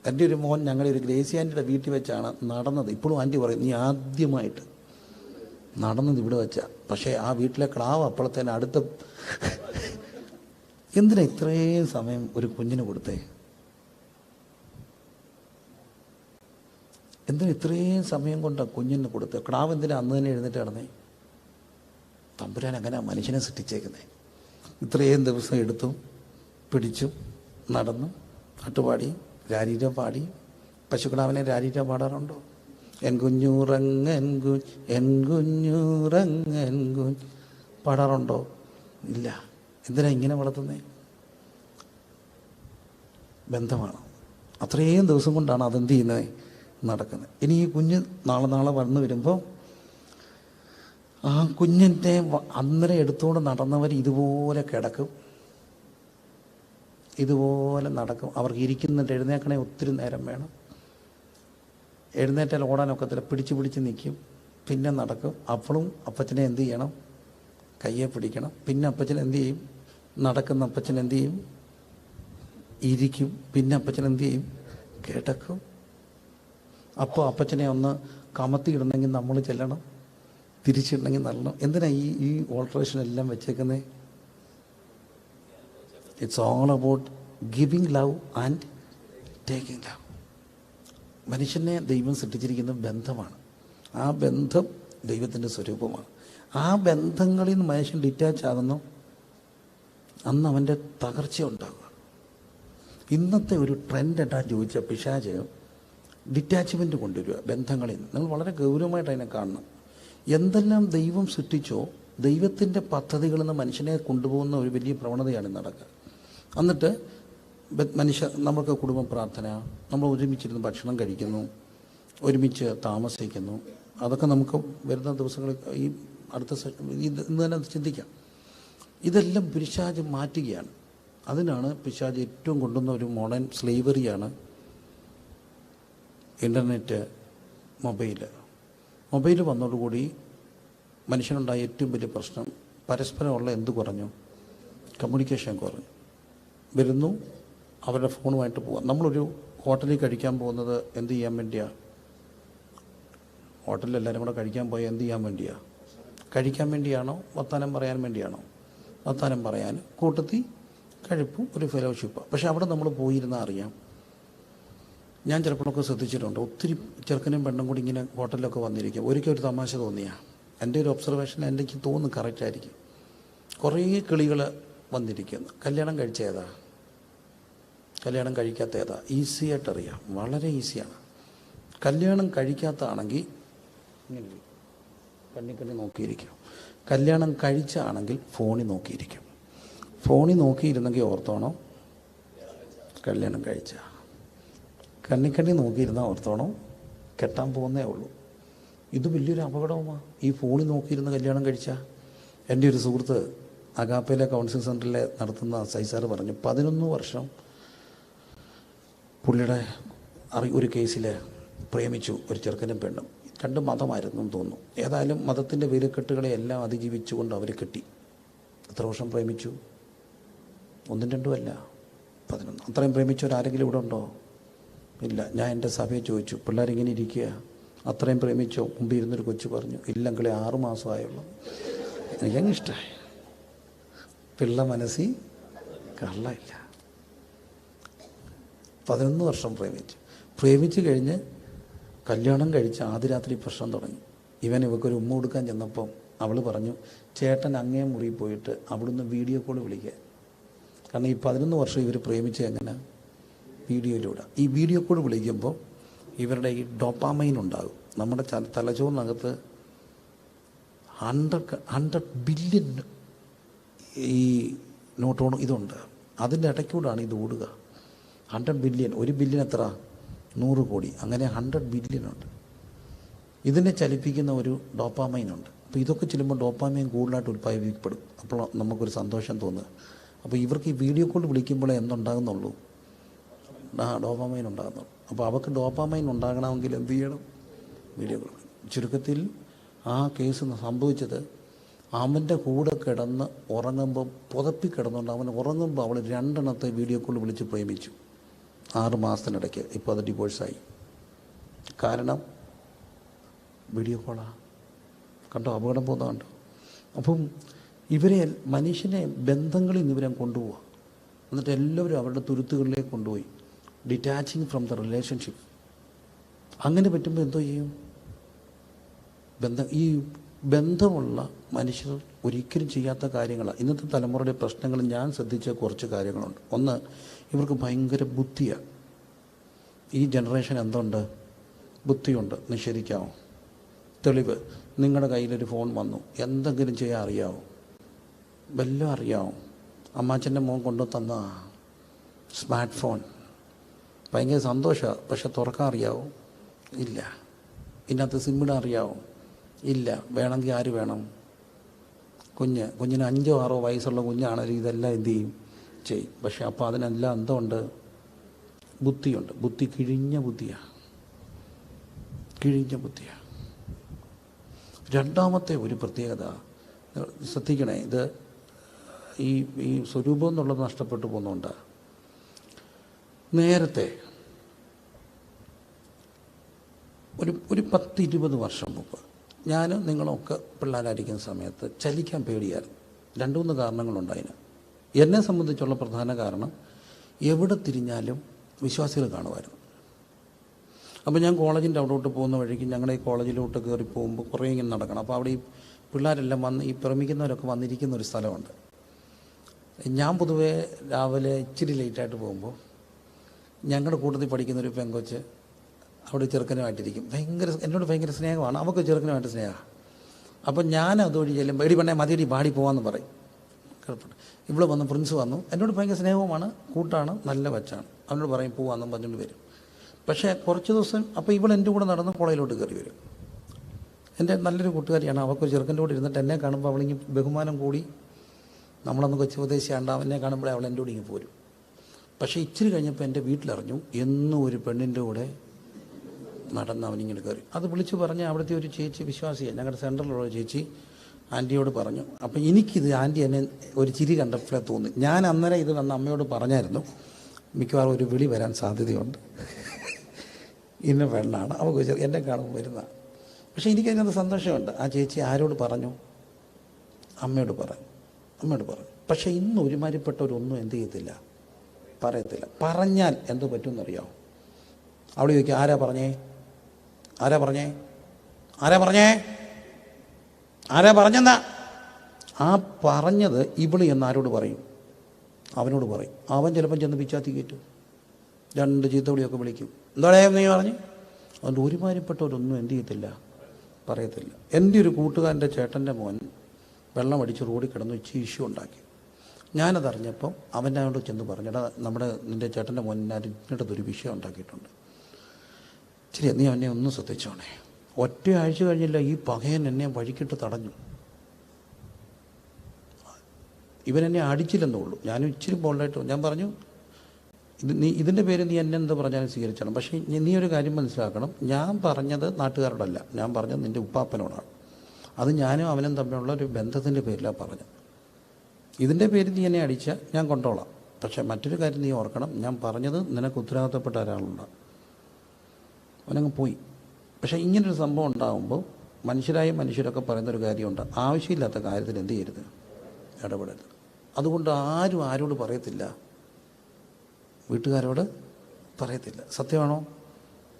എന്റെ ഒരു മോൻ ഞങ്ങളുടെ ഒരു ഗ്രേസി ആന്റിയുടെ വീട്ടിൽ വെച്ചാണ് നടന്നത്. ഇപ്പോഴും ആന്റി പറയും നീ ആദ്യമായിട്ട് നടന്നത് ഇവിടെ വെച്ചാ. പക്ഷേ ആ വീട്ടിലെ ക്ലാവ് അപ്പോഴത്തേന് അടുത്ത എന്തിനാ ഇത്രയും സമയം ഒരു കുഞ്ഞിന് കൊടുത്തേ? എന്തിനാ ഇത്രയും സമയം കൊണ്ട് ആ കുഞ്ഞിന് കൊടുത്തേ? ക്ലാവ് എന്തിനാ അന്ന് തന്നെ എഴുന്നേറ്റ് കിടന്നേ തമ്പുരാൻ അങ്ങനെ മനുഷ്യനെ സൃഷ്ടിച്ചേക്കുന്നത് ഇത്രയും ദിവസം എടുത്തു പിടിച്ചു നടന്നു പാട്ടുപാടി രാജീരം പാടി. പശുക്കിടാവിനെ രാജീരം പാടാറുണ്ടോ? എൻ കുഞ്ഞൂറങ്ങ് എൻ കുഞ്ഞ് എൻ കുഞ്ഞൂറങ്ങ് എൻ കുഞ്ഞ് പാടാറുണ്ടോ? ഇല്ല. എന്തിനാ ഇങ്ങനെ വളർത്തുന്നേ? ബന്ധമാണ്. അത്രയും ദിവസം കൊണ്ടാണ് അതെന്ത് ചെയ്യുന്നത്? നടക്കുന്നത്. ഇനി ഈ കുഞ്ഞ് നാളെ നാളെ വന്നു വരുമ്പോൾ ആ കുഞ്ഞിന്റെ അന്നേരം എടുത്തുകൊണ്ട് നടന്നവർ ഇതുപോലെ കിടക്കും. ഇതുപോലെ നടക്കും. അവർക്ക് ഇരിക്കുന്നുണ്ട്. എഴുന്നേക്കണേ ഒത്തിരി നേരം വേണം. എഴുന്നേറ്റാൽ ഓടാനൊക്കത്തില്ല പിടിച്ച് പിടിച്ച് നിൽക്കും. പിന്നെ നടക്കും. അപ്പോഴും അപ്പച്ചനെ എന്ത് ചെയ്യണം? കയ്യെ പിടിക്കണം. പിന്നെ അപ്പച്ചൻ എന്ത് ചെയ്യും? നടക്കുന്ന അപ്പച്ചൻ എന്ത് ചെയ്യും? ഇരിക്കും. പിന്നെ അപ്പച്ചൻ എന്ത് ചെയ്യും? കിടക്കും. അപ്പോൾ അപ്പച്ചനെ ഒന്ന് കമത്തിയിടണമെങ്കിൽ നമ്മൾ ചെല്ലണം. തിരിച്ചിടണമെങ്കിൽ നല്ല എന്തിനാ ഈ ഈ ഓൾട്രേഷൻ എല്ലാം വെച്ചേക്കുന്നത് it's all about giving love and taking love മനുഷ്യനെ ദൈവം സൃഷ്ടിച്ചിരിക്കുന്ന ബന്ധമാണ്. ആ ബന്ധം ദൈവത്തിന്റെ സ്വരൂപമാണ്. ആ ബന്ധങ്ങളിൽ നിന്ന് മനുഷ്യൻ ഡിറ്റാച്ച് ആകുന്നു. അന്ന് അവന്റെ തകർച്ച ഉണ്ടാകുക. ഇന്നത്തെ ഒരു ട്രെൻഡ് എന്താ ചോദിച്ച പിശാച്? ഡിറ്റാച്ച്മെന്റ് കൊണ്ടുവരിക ബന്ധങ്ങളിൽ നിന്ന്. നിങ്ങൾ വളരെ ഗൗരവമായിട്ട് അതിനെ കാണണം. എന്തെല്ലാം ദൈവം സൃഷ്ടിച്ചോ ദൈവത്തിന്റെ പദ്ധതികളിൽ നിന്ന് മനുഷ്യനെ കൊണ്ടുപോകുന്ന ഒരു വലിയ പ്രവണതയാണ് നടക്കുക. എന്നിട്ട് മനുഷ്യ നമ്മൾക്ക് കുടുംബ പ്രാർത്ഥന നമ്മൾ ഒരുമിച്ചിരുന്ന് ഭക്ഷണം കഴിക്കുന്നു ഒരുമിച്ച് താമസിക്കുന്നു. അതൊക്കെ നമുക്ക് വരുന്ന ദിവസങ്ങളിൽ ഈ അടുത്ത ഇത് ഇന്ന് തന്നെ ചിന്തിക്കാം. ഇതെല്ലാം പിശാജ് മാറ്റുകയാണ്. അതിനാണ് പിശാജ് ഏറ്റവും കൊണ്ടുവന്ന ഒരു മോഡേൺ സ്ലേവറിയാണ് ഇന്റർനെറ്റ് മൊബൈൽ മൊബൈൽ വന്നതോടുകൂടി മനുഷ്യനുണ്ടായ ഏറ്റവും വലിയ പ്രശ്നം പരസ്പരമുള്ള എന്ത് കുറഞ്ഞു? കമ്മ്യൂണിക്കേഷൻ കുറഞ്ഞു. വരുന്നു അവരുടെ ഫോണുമായിട്ട് പോകാം നമ്മളൊരു ഹോട്ടലിൽ കഴിക്കാൻ പോകുന്നത് എന്ത് ചെയ്യാൻ വേണ്ടിയാണ് ഹോട്ടലിൽ എല്ലാവരും കൂടെ കഴിക്കാൻ പോയാൽ എന്ത് ചെയ്യാൻ വേണ്ടിയാണ് കഴിക്കാൻ വേണ്ടിയാണോ? വർത്താനം പറയാൻ വേണ്ടിയാണോ? വർത്താനം പറയാൻ കൂട്ടത്തി കഴിപ്പും ഒരു ഫെലോഷിപ്പ് പക്ഷേ അവിടെ നമ്മൾ പോയിരുന്നാൽ അറിയാം ഞാൻ ചിലപ്പോഴൊക്കെ ശ്രദ്ധിച്ചിട്ടുണ്ട്. ഒത്തിരി ചെറുക്കനും പെണ്ണും കൂടി ഇങ്ങനെ ഹോട്ടലിലൊക്കെ വന്നിരിക്കും. ഒരിക്കൽ ഒരു തമാശ തോന്നിയാ. എന്റെ ഒരു ഒബ്സർവേഷൻ എനിക്ക് തോന്നുന്നു കറക്റ്റായിരിക്കും കുറേ കിളികൾ വന്നിരിക്കുന്നു. കല്യാണം കഴിച്ച ഏതാ കല്യാണം കഴിക്കാത്ത ഏതാ ഈസി ആയിട്ട് അറിയാം വളരെ ഈസിയാണ് കല്യാണം കഴിക്കാത്തതാണെങ്കിൽ ഇങ്ങനെ ഇരിക്കും. കണ്ണി കണ്ണി നോക്കിയിരിക്കും. കല്യാണം കഴിച്ചാണെങ്കിൽ ഫോണിൽ നോക്കിയിരിക്കും. ഫോണിൽ നോക്കിയിരുന്നെങ്കിൽ ഓർത്തോണം? കല്യാണം കഴിച്ച. കണ്ണിക്കണ്ണി നോക്കിയിരുന്നാൽ ഓർത്തോണം കെട്ടാൻ പോകുന്നേ ഉള്ളൂ. ഇത് വലിയൊരു അപകടവുമാണ് ഈ ഫോണിൽ നോക്കിയിരുന്ന് കല്യാണം കഴിച്ച എന്റെ ഒരു സുഹൃത്ത് അഗാപ്പയിലെ കൗൺസിലിംഗ് സെന്ററിൽ നടത്തുന്ന സൈസാറ് പറഞ്ഞു പതിനൊന്ന് വർഷം പുള്ളിയുടെ അറി ഒരു കേസിൽ പ്രേമിച്ചു ഒരു ചെറുക്കനും പെണ്ണും. രണ്ട് മതമായിരുന്നു എന്ന് തോന്നുന്നു. ഏതായാലും മതത്തിന്റെ വിലക്കെട്ടുകളെ എല്ലാം അതിജീവിച്ചുകൊണ്ട് അവർ കെട്ടി. എത്ര വർഷം പ്രേമിച്ചു? ഒന്നും രണ്ടും അല്ല പതിനൊന്ന്. അത്രയും പ്രേമിച്ചവരാരെങ്കിലും ഇവിടെ ഉണ്ടോ? ഇല്ല ഞാൻ എന്റെ സഭയെ ചോദിച്ചു പിള്ളേരിങ്ങനെ ഇരിക്കുക അത്രയും പ്രേമിച്ചോ? മുമ്പ് ഇരുന്നൊരു കൊച്ചു പറഞ്ഞു ഇല്ലെങ്കിൽ ആറു മാസമായുള്ളൂ എനിക്കങ്ങ് ഇഷ്ടമായി പിള്ള മനസ്സിൽ കള്ളയില്ല. പതിനൊന്ന് വർഷം പ്രേമിച്ചു. പ്രേമിച്ചു കഴിഞ്ഞ് കല്യാണം കഴിച്ച് ആദ്യ രാത്രി പ്രശ്നം തുടങ്ങി. ഇവൻ ഇവക്കൊരു ഉമ്മ കൊടുക്കാൻ ചെന്നപ്പം അവൾ പറഞ്ഞു ചേട്ടൻ അങ്ങേ മുറി പോയിട്ട് അവിടുന്ന് വീഡിയോ കോൾ വിളിക്കുക കാരണം ഈ പതിനൊന്ന് വർഷം ഇവർ പ്രേമിച്ച് എങ്ങനെ? വീഡിയോയിലൂടെ. ഈ വീഡിയോ കോൾ വിളിക്കുമ്പോൾ ഇവരുടെ ഈ ഡോപ്പാമൈൻ ഉണ്ടാകും. നമ്മുടെ തലച്ചോറിനകത്ത് ഹൺഡ്രഡ് ഹൺഡ്രഡ് ബില്യൺ ഈ നോട്ടോൺ ഇതുണ്ട്. അതിന്റെ ഇടയ്ക്കൂടാണ് ഇത് ഓടുക. ഹൺഡ്രഡ് ബില്യൺ ഒരു ബില്യൺ എത്ര? നൂറ് കോടി. അങ്ങനെ ഹൺഡ്രഡ് ബില്യൺ ഉണ്ട്. ഇതിനെ ചലിപ്പിക്കുന്ന ഒരു ഡോപ്പാമൈൻ ഉണ്ട്. അപ്പോൾ ഇതൊക്കെ ചെല്ലുമ്പോൾ ഡോപ്പാമൈൻ കൂടുതലായിട്ട് ഉൽപ്പാദിപ്പിക്കപ്പെടും. അപ്പോൾ നമുക്കൊരു സന്തോഷം തോന്നുക. അപ്പോൾ ഇവർക്ക് ഈ വീഡിയോ കോൾ വിളിക്കുമ്പോഴേ എന്തുണ്ടാകുന്നുള്ളൂ? ആ ഡോപ്പാമൈൻ ഉണ്ടാകുന്നുള്ളൂ. അപ്പോൾ അവർക്ക് ഡോപ്പാമൈൻ ഉണ്ടാകണമെങ്കിൽ എന്ത് ചെയ്യണം? വീഡിയോ കൊടുക്കണം ചുരുക്കത്തിൽ ആ കേസ് സംഭവിച്ചത് അവന്റെ കൂടെ കിടന്ന് ഉറങ്ങുമ്പോൾ പുതപ്പി കിടന്നുകൊണ്ട് അവൻ ഉറങ്ങുമ്പോൾ അവൾ രണ്ടെണ്ണത്തെ വീഡിയോ കോൾ വിളിച്ച് പ്രേമിച്ചു. ആറ് മാസത്തിനിടയ്ക്ക്. ഇപ്പോൾ അത് ഡിവോഴ്സായി കാരണം വീഡിയോ കോളാണ് കണ്ടോ? അപകടം പോകുന്ന കണ്ടോ? അപ്പം ഇവരെ മനുഷ്യനെ ബന്ധങ്ങളിൽ നിന്ന് ഇവരെ കൊണ്ടുപോവുക എന്നിട്ട് എല്ലാവരും അവരുടെ തുരുത്തുകളിലേക്ക് കൊണ്ടുപോയി. ഡിറ്റാച്ചിങ് ഫ്രം ദ റിലേഷൻഷിപ്പ് അങ്ങനെ പറ്റുമ്പോൾ എന്തോ ചെയ്യും? ബന്ധം ഈ ബന്ധമുള്ള മനുഷ്യർ ഒരിക്കലും ചെയ്യാത്ത കാര്യങ്ങളാണ് ഇന്നത്തെ തലമുറയുടെ പ്രശ്നങ്ങൾ ഞാൻ ശ്രദ്ധിച്ച കുറച്ച് കാര്യങ്ങളുണ്ട്. ഒന്ന് ഇവർക്ക് ഭയങ്കര ബുദ്ധിയാണ് ഈ ജനറേഷൻ എന്തുണ്ട്? ബുദ്ധിയുണ്ട്. നിഷേധിക്കാമോ തെളിവ് നിങ്ങളുടെ കയ്യിലൊരു ഫോൺ വന്നു. എന്തെങ്കിലും ചെയ്യാൻ അറിയാമോ വല്ലതും അറിയാമോ അമ്മാച്ചന്റെ മോൻ കൊണ്ടു തന്ന. സ്മാർട്ട് ഫോൺ ഭയങ്കര സന്തോഷമാണ് പക്ഷെ തുറക്കാൻ അറിയാവോ? ഇല്ല. ഇതിനകത്ത് സിമ്മിടാൻ അറിയാവോ? ഇല്ല. വേണമെങ്കിൽ ആര് വേണം? കുഞ്ഞ്. കുഞ്ഞിന് അഞ്ചോ ആറോ വയസ്സുള്ള കുഞ്ഞാണെങ്കിൽ ഇതെല്ലാം എന്ത് ചെയ്യും? ചെയ്യും. പക്ഷെ അപ്പോൾ അതിനെല്ലാം എന്തുണ്ട്? ബുദ്ധിയുണ്ട്. ബുദ്ധി കിഴിഞ്ഞ ബുദ്ധിയാണ് കിഴിഞ്ഞ ബുദ്ധിയാണ് രണ്ടാമത്തെ ഒരു പ്രത്യേകത ശ്രദ്ധിക്കണേ ഇത് ഈ ഈ സ്വരൂപം എന്നുള്ളത് നഷ്ടപ്പെട്ടു പോകുന്നുണ്ട് നേരത്തെ ഒരു ഒരു പത്ത് ഇരുപത് വർഷം മുമ്പ് ഞാൻ നിങ്ങളൊക്കെ പിള്ളേരായിരിക്കുന്ന സമയത്ത് ചലിക്കാൻ പേടിയായിരുന്നു. രണ്ടു മൂന്ന് കാരണങ്ങളുണ്ടായിന്. എന്നെ സംബന്ധിച്ചുള്ള പ്രധാന കാരണം എവിടെ തിരിഞ്ഞാലും വിശ്വാസികൾ കാണുമായിരുന്നു. അപ്പോൾ ഞാൻ കോളേജിന്റെ അവിടോട്ട് പോകുന്ന വഴിക്ക് ഞങ്ങളുടെ ഈ കോളേജിലോട്ട് കയറി പോകുമ്പോൾ കുറേ ഇങ്ങനെ നടക്കണം. അപ്പോൾ അവിടെ ഈ പിള്ളേരെല്ലാം വന്ന് ഈ പ്രമിക്കുന്നവരൊക്കെ വന്നിരിക്കുന്ന ഒരു സ്ഥലമുണ്ട്. ഞാൻ പൊതുവേ രാവിലെ ഇച്ചിരി ലേറ്റായിട്ട് പോകുമ്പോൾ ഞങ്ങളുടെ കൂട്ടത്തിൽ പഠിക്കുന്ന ഒരു പെങ്കൊച്ച് അവിടെ ചെറുക്കനുമായിട്ടിരിക്കും. ഭയങ്കര എന്നോട് ഭയങ്കര സ്നേഹമാണ്. അവൾക്ക് ചെറുക്കനുമായിട്ട് സ്നേഹമാണ് അപ്പം ഞാൻ അതുവഴി ചെല്ലുമ്പോൾ എടി പെണ്ണെ മതിയടി പാടി പോകാമെന്ന് പറയും. കുഴപ്പമില്ല ഇവിടെ വന്ന് പ്രിൻസ് വന്നു. എന്നോട് ഭയങ്കര സ്നേഹവുമാണ്. കൂട്ടാണ് നല്ല വച്ചാണ് അവനോട് പറയും പോവാന്നും പറഞ്ഞുകൊണ്ട് വരും. പക്ഷേ കുറച്ച് ദിവസം അപ്പോൾ ഇവൾ എന്റെ കൂടെ നടന്ന് കോളേജിലോട്ട് കയറി വരും. എന്റെ നല്ലൊരു കൂട്ടുകാരിയാണ്. അവൾക്ക് ചെറുക്കന്റെ കൂടെ ഇരുന്നിട്ട് എന്നെ കാണുമ്പോൾ അവളിങ്ങി ബഹുമാനം കൂടി നമ്മളന്ന് കൊച്ചു പ്രദേശിയാണ്ട് അവനെ കാണുമ്പോഴേ അവൾ എന്റെ കൂടെ ഇങ്ങനെ പോരും. പക്ഷേ ഇച്ചിരി കഴിഞ്ഞപ്പോൾ എന്റെ വീട്ടിലറിഞ്ഞു എന്നും ഒരു പെണ്ണിന്റെ കൂടെ നടന്ന് അവനിങ്ങനെ കയറി. അത് വിളിച്ചു പറഞ്ഞ് അവിടുത്തെ ഒരു ചേച്ചി വിശ്വാസിയാണ് ഞങ്ങളുടെ സെന്ററിലുള്ള ചേച്ചി ആന്റിയോട് പറഞ്ഞു. അപ്പം എനിക്കിത് ആന്റി എന്നെ ഒരു ചിരി കണ്ടപ്പോഴേ തോന്നി. ഞാൻ അന്നേരം ഇത് വന്ന് അമ്മയോട് പറഞ്ഞായിരുന്നു മിക്കവാറും ഒരു വിളി വരാൻ സാധ്യതയുണ്ട്. ഇന്ന പെണ്ണാണ്. അവൾക്ക് ചെറിയ എന്നെ കാണുമ്പോൾ വരുന്ന? പക്ഷേ എനിക്കതിനകത്ത് സന്തോഷമുണ്ട്. ആ ചേച്ചി ആരോട് പറഞ്ഞു? അമ്മയോട് പറഞ്ഞു. അമ്മയോട് പറഞ്ഞു. പക്ഷേ ഇന്ന് ഒരുമാതിരിപ്പെട്ടവരൊന്നും എന്ത് ചെയ്യത്തില്ല. പറയത്തില്ല. പറഞ്ഞാൽ എന്ത് പറ്റുമെന്നറിയാമോ അവിടെ ചോദിക്കുക ആരാ പറഞ്ഞേ? ആരാ പറഞ്ഞേ? ആരാ പറഞ്ഞേ? ആരാ പറഞ്ഞെന്നാ? ആ പറഞ്ഞത് ഇവൾ എന്ന് ആരോട് പറയും? അവനോട് പറയും. അവൻ ചിലപ്പം ചെന്ന് പിച്ചാത്തി കയറ്റും രണ്ട് ചീത്തവിളിയൊക്കെ വിളിക്കും. എന്താടേ നീ പറഞ്ഞു? അതുകൊണ്ട് ഒരുമാതിരിപ്പെട്ടവരൊന്നും എന്ത് ചെയ്യത്തില്ല. പറയത്തില്ല. എന്റെ ഒരു കൂട്ടുകാരന്റെ ചേട്ടന്റെ മോൻ വെള്ളം അടിച്ച് റോഡിൽ കിടന്ന് ഇഷ്യൂ ഉണ്ടാക്കി. ഞാനതറിഞ്ഞപ്പം അവന്റെ അവിടെ ചെന്ന് പറഞ്ഞടാ നമ്മുടെ നിന്റെ ചേട്ടന്റെ അതിന്റെ ഒരു വിഷയം ഉണ്ടാക്കിയിട്ടുണ്ട്. ശരി നീ അവനെ ഒന്ന് ശ്രദ്ധിച്ചോണേ. ഒറ്റ ആഴ്ച കഴിഞ്ഞില്ല ഈ പകയൻ എന്നെ വഴിക്കിട്ട് തടഞ്ഞു. ഇവനെന്നെ എന്നെ അടിച്ചില്ലെന്നേ ഉള്ളൂ. ഞാനും ഇച്ചിരി ബോൾഡായിട്ട് ഞാൻ പറഞ്ഞു ഇത് നീ ഇതിന്റെ പേര് നീ എന്നെ എന്ത് പറഞ്ഞാലും സ്വീകരിച്ചണം പക്ഷേ നീ ഒരു കാര്യം മനസ്സിലാക്കണം. ഞാൻ പറഞ്ഞത് നാട്ടുകാരോടല്ല. ഞാൻ പറഞ്ഞത് നിന്റെ ഉപ്പാപ്പനോടാണ്. അത് ഞാനും അവനും തമ്മിലുള്ള ഒരു ബന്ധത്തിന്റെ പേരിലാണ് പറഞ്ഞത്. ഇതിന്റെ പേര് നീ എന്നെ അടിച്ചാൽ ഞാൻ കൊണ്ടോളാം. പക്ഷെ മറ്റൊരു കാര്യം നീ ഓർക്കണം. ഞാൻ പറഞ്ഞത് നിനക്ക് ഉത്തരവാദിത്തപ്പെട്ട ഒരാളുണ്ട്. അവനങ്ങ് പോയി. പക്ഷേ ഇങ്ങനൊരു സംഭവം ഉണ്ടാകുമ്പോൾ മനുഷ്യരായ മനുഷ്യരൊക്കെ പറയുന്നൊരു കാര്യമുണ്ട്. ആവശ്യമില്ലാത്ത കാര്യത്തിൽ എന്ത് ചെയ്യരുത്? ഇടപെടരുത്. അതുകൊണ്ട് ആരും ആരോട് പറയത്തില്ല. വീട്ടുകാരോട് പറയത്തില്ല. സത്യമാണോ?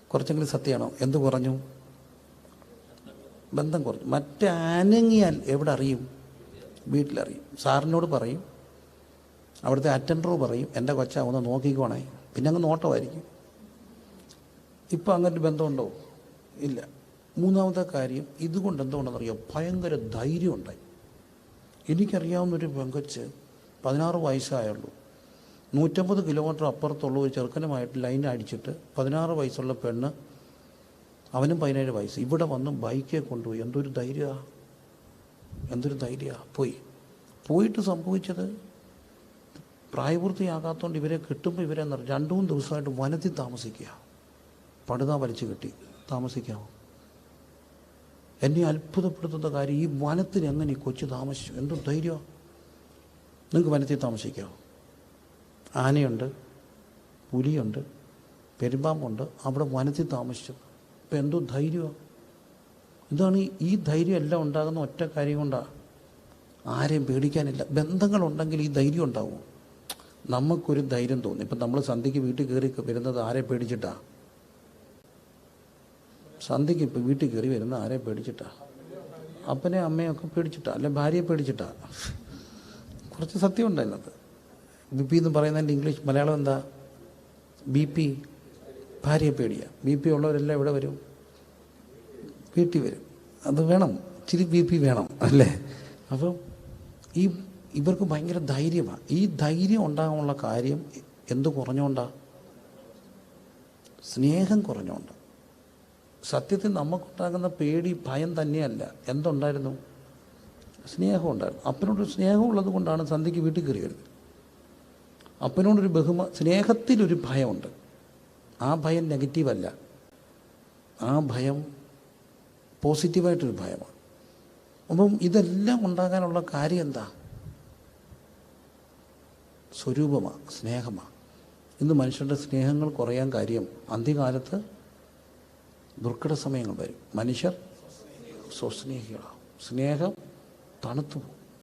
കുറച്ചെങ്കിലും സത്യമാണോ? എന്ത് കുറഞ്ഞു? ബന്ധം കുറഞ്ഞു. മറ്റേ അനങ്ങിയാൽ എവിടെ അറിയും? വീട്ടിലറിയും. സാറിനോട് പറയും. അവിടുത്തെ അറ്റൻഡറോ പറയും. എന്റെ കൊച്ച ഒന്ന് നോക്കിക്കോണേ. പിന്നെ അങ്ങ് നോട്ടമായിരിക്കും. ഇപ്പം അങ്ങനൊരു ബന്ധമുണ്ടോ? ഇല്ല. മൂന്നാമത്തെ കാര്യം ഇതുകൊണ്ട് എന്തുകൊണ്ടെന്നറിയോ? ഭയങ്കര ധൈര്യം ഉണ്ടായി. എനിക്കറിയാവുന്നൊരു പെങ്കച്ച് പതിനാറ് വയസ്സായുള്ളൂ. നൂറ്റമ്പത് കിലോമീറ്റർ അപ്പുറത്തുള്ള ഒരു ചെറുക്കനുമായിട്ട് ലൈൻ അടിച്ചിട്ട് പതിനാറ് വയസ്സുള്ള പെണ്ണ് അവനും പതിനേഴ് വയസ്സ്. ഇവിടെ വന്ന് ബൈക്കെ കൊണ്ടുപോയി. എന്തൊരു ധൈര്യമാണ് എന്തൊരു ധൈര്യമാണ് പോയി. പോയിട്ട് സംഭവിച്ചത് പ്രായപൂർത്തിയാകാത്തതുകൊണ്ട് ഇവരെ കിട്ടുമ്പോൾ ഇവരെ രണ്ടു മൂന്ന് ദിവസമായിട്ട് വനത്തിൽ താമസിക്കുക. പടുത വലിച്ചു കെട്ടി. താമസിക്കാമോ എന്നെ അത്ഭുതപ്പെടുത്തുന്ന കാര്യം ഈ വനത്തിൽ എങ്ങനെ ഈ കൊച്ചു താമസിച്ചു? എന്തൊരു ധൈര്യമാണ് നിങ്ങൾക്ക് വനത്തിൽ താമസിക്കാമോ ആനയുണ്ട് പുലിയുണ്ട് പെരുമ്പാമ്പുണ്ട്. അവിടെ വനത്തിൽ താമസിച്ചു. ഇപ്പം എന്തോ ധൈര്യമാണ് ഇതാണ് ഈ- ധൈര്യം എല്ലാം ഉണ്ടാകുന്ന ഒറ്റ കാര്യം കൊണ്ടാണ് ആരെയും പേടിക്കാനില്ല. ബന്ധങ്ങളുണ്ടെങ്കിൽ ഈ ധൈര്യം ഉണ്ടാവും. നമുക്കൊരു ധൈര്യം തോന്നും. ഇപ്പം നമ്മൾ സന്ധ്യയ്ക്ക് വീട്ടിൽ കയറി വരുന്നത് ആരെ പേടിച്ചിട്ടാ? സന്ധ്യയ്ക്ക് ഇപ്പം വീട്ടിൽ കയറി വരുന്ന ആരെ പേടിച്ചിട്ടാ? അപ്പനെ അമ്മയൊക്കെ പേടിച്ചിട്ടാ? അല്ലെ ഭാര്യയെ പേടിച്ചിട്ടാ? കുറച്ച് സത്യമുണ്ട് അതിനകത്ത് ബി പി എന്ന് പറയുന്നതിന്റെ ഇംഗ്ലീഷ് മലയാളം എന്താ? ബി പി ഭാര്യയെ പേടിയാണ് ബി പി ഉള്ളവരെല്ലാം എവിടെ വരും? വീട്ടിൽ വരും. അത് വേണം. ഇച്ചിരി ബി പി വേണം അല്ലേ? അപ്പം ഈ ഇവർക്ക് ഭയങ്കര ധൈര്യമാണ്. ഈ ധൈര്യം ഉണ്ടാകാനുള്ള കാര്യം എന്ത് കുറഞ്ഞുകൊണ്ടാണ് സ്നേഹം കുറഞ്ഞുകൊണ്ട് സത്യത്തിൽ നമുക്കുണ്ടാകുന്ന പേടി ഭയം തന്നെയല്ല. എന്തുണ്ടായിരുന്നു? സ്നേഹം ഉണ്ടായിരുന്നു. അപ്പനോട് സ്നേഹമുള്ളത് കൊണ്ടാണ് സന്ധ്യയ്ക്ക് വീട്ടിൽ കയറി വരുന്നത് അപ്പനോടൊരു ബഹുമ സ്നേഹത്തിലൊരു ഭയമുണ്ട്. ആ ഭയം നെഗറ്റീവല്ല. ആ ഭയം പോസിറ്റീവായിട്ടൊരു ഭയമാണ്. അപ്പം ഇതെല്ലാം ഉണ്ടാകാനുള്ള കാര്യം എന്താ? സ്വരൂപമാണ് സ്നേഹമാണ് ഇന്ന് മനുഷ്യരുടെ സ്നേഹങ്ങൾ കുറയാൻ കാര്യം അന്ത്യകാലത്ത് ദുർഘട സമയങ്ങൾ വരും. മനുഷ്യർ സ്വസ്നേഹികളാണ് സ്നേഹം തണുത്തു